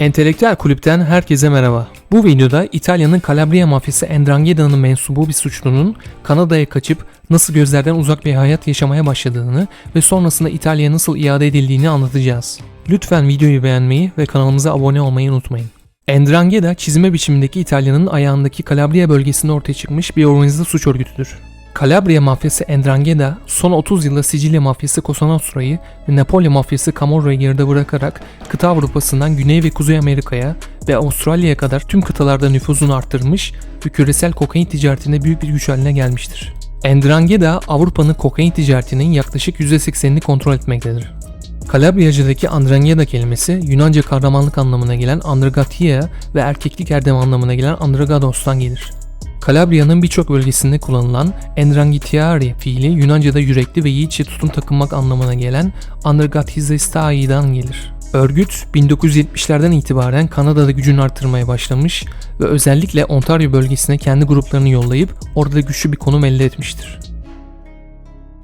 Entelektüel Kulüp'ten herkese merhaba. Bu videoda İtalya'nın Calabria mafyası Endrangheta'nın mensubu bir suçlunun Kanada'ya kaçıp nasıl gözlerden uzak bir hayat yaşamaya başladığını ve sonrasında İtalya'ya nasıl iade edildiğini anlatacağız. Lütfen videoyu beğenmeyi ve kanalımıza abone olmayı unutmayın. Ndrangheta çizme biçimindeki İtalya'nın ayağındaki Calabria bölgesinde ortaya çıkmış bir organize suç örgütüdür. Calabria mafyası Ndrangheta son 30 yılda Sicilya mafyası Cosa Nostra'yı ve Napoli mafyası Camorra'yı geride bırakarak kıta Avrupa'sından Güney ve Kuzey Amerika'ya ve Avustralya'ya kadar tüm kıtalarda nüfuzunu arttırmış ve küresel kokain ticaretinde büyük bir güç haline gelmiştir. Ndrangheta Avrupa'nın kokain ticaretinin yaklaşık %80'ini kontrol etmektedir. Kalabriyacıdaki Andrangheta kelimesi Yunanca kahramanlık anlamına gelen Andragatia ve erkeklik erdem anlamına gelen Andragados'tan gelir. Kalabriya'nın birçok bölgesinde kullanılan Endrangitiari fiili Yunanca'da yürekli ve yiğitçe tutum takınmak anlamına gelen Andragatizestai'dan gelir. Örgüt 1970'lerden itibaren Kanada'da gücünü arttırmaya başlamış ve özellikle Ontario bölgesine kendi gruplarını yollayıp orada güçlü bir konum elde etmiştir.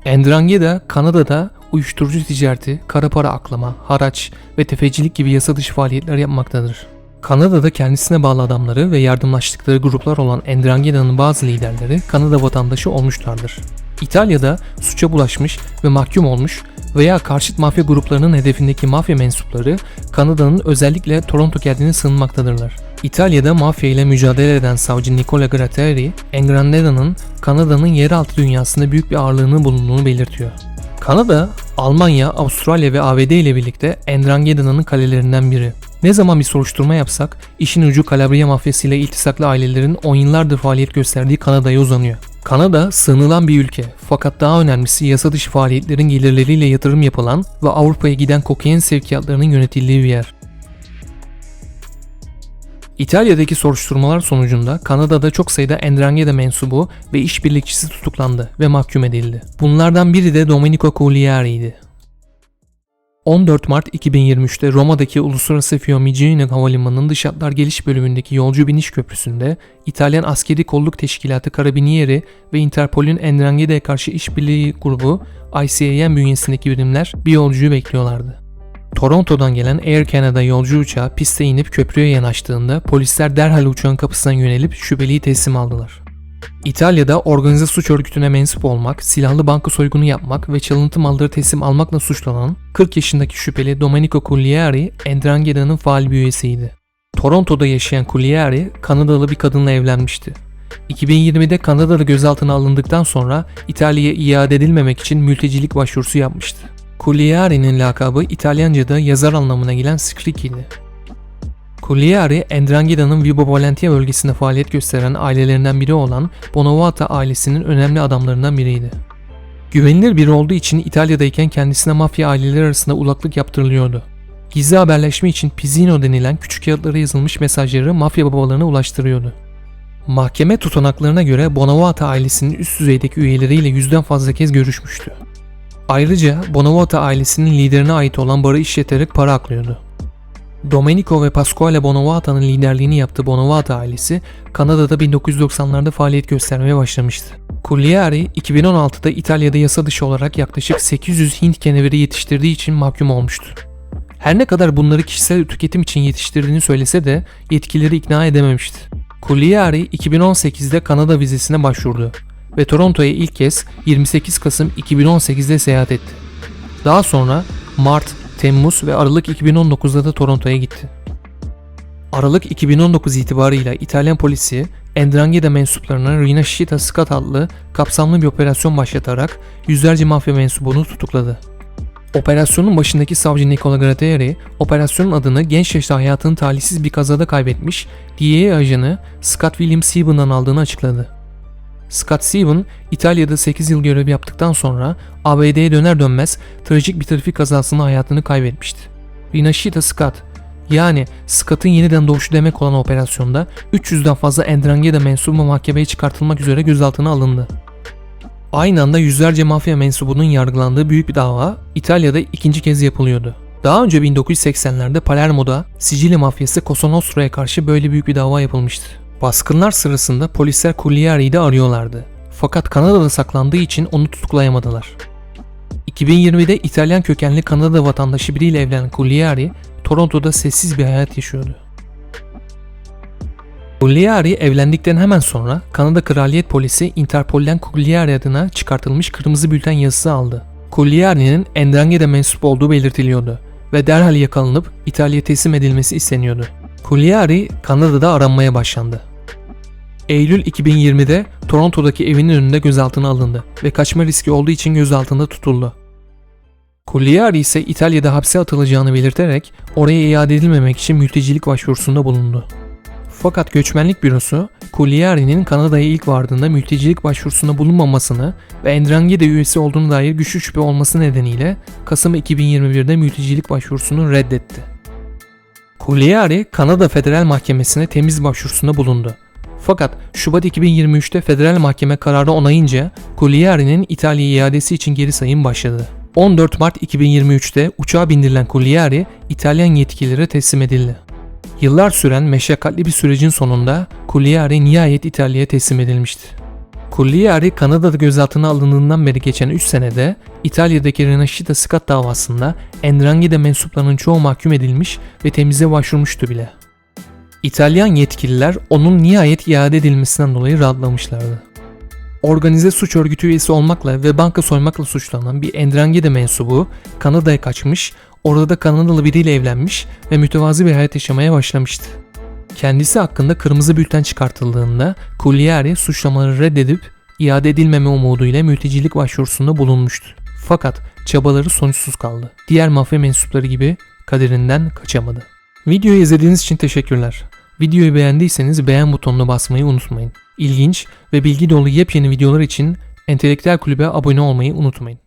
Ndrangheta, Kanada'da uyuşturucu ticareti, kara para aklama, haraç ve tefecilik gibi yasa dışı faaliyetler yapmaktadır. Kanada'da kendisine bağlı adamları ve yardımlaştıkları gruplar olan Ndrangheta'nın bazı liderleri Kanada vatandaşı olmuşlardır. İtalya'da suça bulaşmış ve mahkum olmuş veya karşıt mafya gruplarının hedefindeki mafya mensupları Kanada'nın özellikle Toronto kentine sığınmaktadırlar. İtalya'da mafya ile mücadele eden savcı Nicola Gratteri, Ndrangheta'nın Kanada'nın yeraltı dünyasında büyük bir ağırlığının bulunduğunu belirtiyor. Kanada, Almanya, Avustralya ve ABD ile birlikte Ndrangheta'nın kalelerinden biri. Ne zaman bir soruşturma yapsak, işin ucu Calabria mafyası ile iltisaklı ailelerin 10 yıllardır faaliyet gösterdiği Kanada'ya uzanıyor. Kanada sığınılan bir ülke fakat daha önemlisi yasa dışı faaliyetlerin gelirleriyle yatırım yapılan ve Avrupa'ya giden kokain sevkiyatlarının yönetildiği bir yer. İtalya'daki soruşturmalar sonucunda Kanada'da çok sayıda Ndrangheta mensubu ve işbirlikçisi tutuklandı ve mahkum edildi. Bunlardan biri de Domenico Cugliari'ydi. 14 Mart 2023'te Roma'daki Uluslararası Fiumicino Havalimanı'nın dış hatlar geliş bölümündeki yolcu biniş köprüsünde İtalyan Askeri Kolluk Teşkilatı Carabinieri ve Interpol'ün Ndrangheta'ya karşı işbirliği grubu ICAN bünyesindeki birimler bir yolcuyu bekliyorlardı. Toronto'dan gelen Air Canada yolcu uçağı piste inip köprüye yanaştığında polisler derhal uçağın kapısına yönelip şüpheliyi teslim aldılar. İtalya'da organize suç örgütüne mensup olmak, silahlı banka soygunu yapmak ve çalıntı malları teslim almakla suçlanan 40 yaşındaki şüpheli Domenico Cugliari, Ndrangheta'nın faal bir üyesiydi. Toronto'da yaşayan Cugliari, Kanadalı bir kadınla evlenmişti. 2020'de Kanada'da gözaltına alındıktan sonra İtalya'ya iade edilmemek için mültecilik başvurusu yapmıştı. Cugliari'nin lakabı İtalyanca'da yazar anlamına gelen Scricchi'di. Cugliari, Ndrangheta'nın Vibo Valentia bölgesinde faaliyet gösteren ailelerinden biri olan Bonavata ailesinin önemli adamlarından biriydi. Güvenilir biri olduğu için İtalya'dayken kendisine mafya aileleri arasında ulaklık yaptırılıyordu. Gizli haberleşme için Pizzino denilen küçük kağıtlara yazılmış mesajları mafya babalarına ulaştırıyordu. Mahkeme tutanaklarına göre Bonavata ailesinin üst düzeydeki üyeleriyle yüzden fazla kez görüşmüştü. Ayrıca Bonavata ailesinin liderine ait olan barı işleterek para aklıyordu. Domenico ve Pasquale Bonavata'nın liderliğini yaptığı Bonavata ailesi Kanada'da 1990'larda faaliyet göstermeye başlamıştı. Cugliari 2016'da İtalya'da yasa dışı olarak yaklaşık 800 Hint keneveri yetiştirdiği için mahkum olmuştu. Her ne kadar bunları kişisel tüketim için yetiştirdiğini söylese de yetkileri ikna edememişti. Cugliari 2018'de Kanada vizesine başvurdu ve Toronto'ya ilk kez 28 Kasım 2018'de seyahat etti. Daha sonra Mart, Temmuz ve Aralık 2019'da da Toronto'ya gitti. Aralık 2019 itibarıyla İtalyan polisi Ndrangheta mensuplarına Rinascita Scat adlı kapsamlı bir operasyon başlatarak yüzlerce mafya mensubunu tutukladı. Operasyonun başındaki savcı Nicola Gratteri, operasyonun adını genç yaşta hayatını talihsiz bir kazada kaybetmiş DEA ajanı Scott William Seaban'dan aldığını açıkladı. Scott Seaban, İtalya'da 8 yıl görev yaptıktan sonra ABD'ye döner dönmez trajik bir trafik kazasında hayatını kaybetmişti. Rinashita Scott, yani Scott'ın yeniden doğuşu demek olan operasyonda 300'den fazla Ndrangheta mensubu mahkemeye çıkartılmak üzere gözaltına alındı. Aynı anda yüzlerce mafya mensubunun yargılandığı büyük bir dava İtalya'da ikinci kez yapılıyordu. Daha önce 1980'lerde Palermo'da Sicilya mafyası Cosa Nostra'ya karşı böyle büyük bir dava yapılmıştı. Baskınlar sırasında polisler Cugliari'yi de arıyorlardı. Fakat Kanada'da saklandığı için onu tutuklayamadılar. 2020'de İtalyan kökenli Kanada vatandaşı biriyle evlenen Cugliari, Toronto'da sessiz bir hayat yaşıyordu. Cugliari evlendikten hemen sonra Kanada Kraliyet Polisi Interpol'den Cugliari adına çıkartılmış kırmızı bülten yazısı aldı. Cugliari'nin Endrange'de mensup olduğu belirtiliyordu ve derhal yakalanıp İtalya'ya teslim edilmesi isteniyordu. Cugliari Kanada'da aranmaya başlandı. Eylül 2020'de Toronto'daki evinin önünde gözaltına alındı ve kaçma riski olduğu için gözaltında tutuldu. Cugliari ise İtalya'da hapse atılacağını belirterek oraya iade edilmemek için mültecilik başvurusunda bulundu. Fakat göçmenlik bürosu Cugliari'nin Kanada'ya ilk vardığında mültecilik başvurusunda bulunmamasını ve Endrange'de üyesi olduğunu dair güçlü şüphe olması nedeniyle Kasım 2021'de mültecilik başvurusunu reddetti. Cugliari Kanada Federal Mahkemesi'ne temiz başvurusunda bulundu. Fakat Şubat 2023'te federal mahkeme kararı onayınca Cugliari'nin İtalya iadesi için geri sayım başladı. 14 Mart 2023'te uçağa bindirilen Cugliari İtalyan yetkililere teslim edildi. Yıllar süren meşakkatli bir sürecin sonunda Cugliari nihayet İtalya'ya teslim edilmişti. Cugliari Kanada'da gözaltına alındığından beri geçen 3 senede İtalya'daki Rinascita Scott davasında Endrangheta mensuplarının çoğu mahkum edilmiş ve temize başvurmuştu bile. İtalyan yetkililer onun nihayet iade edilmesinden dolayı rahatlamışlardı. Organize suç örgütü üyesi olmakla ve banka soymakla suçlanan bir Endrangheta mensubu Kanada'ya kaçmış, orada da Kanadalı biriyle evlenmiş ve mütevazi bir hayat yaşamaya başlamıştı. Kendisi hakkında kırmızı bülten çıkartıldığında Cugliari suçlamaları reddedip iade edilmeme umuduyla mültecilik başvurusunda bulunmuştu. Fakat çabaları sonuçsuz kaldı. Diğer mafya mensupları gibi kaderinden kaçamadı. Videoyu izlediğiniz için teşekkürler. Videoyu beğendiyseniz beğen butonuna basmayı unutmayın. İlginç ve bilgi dolu yepyeni videolar için Entelektüel Kulübe abone olmayı unutmayın.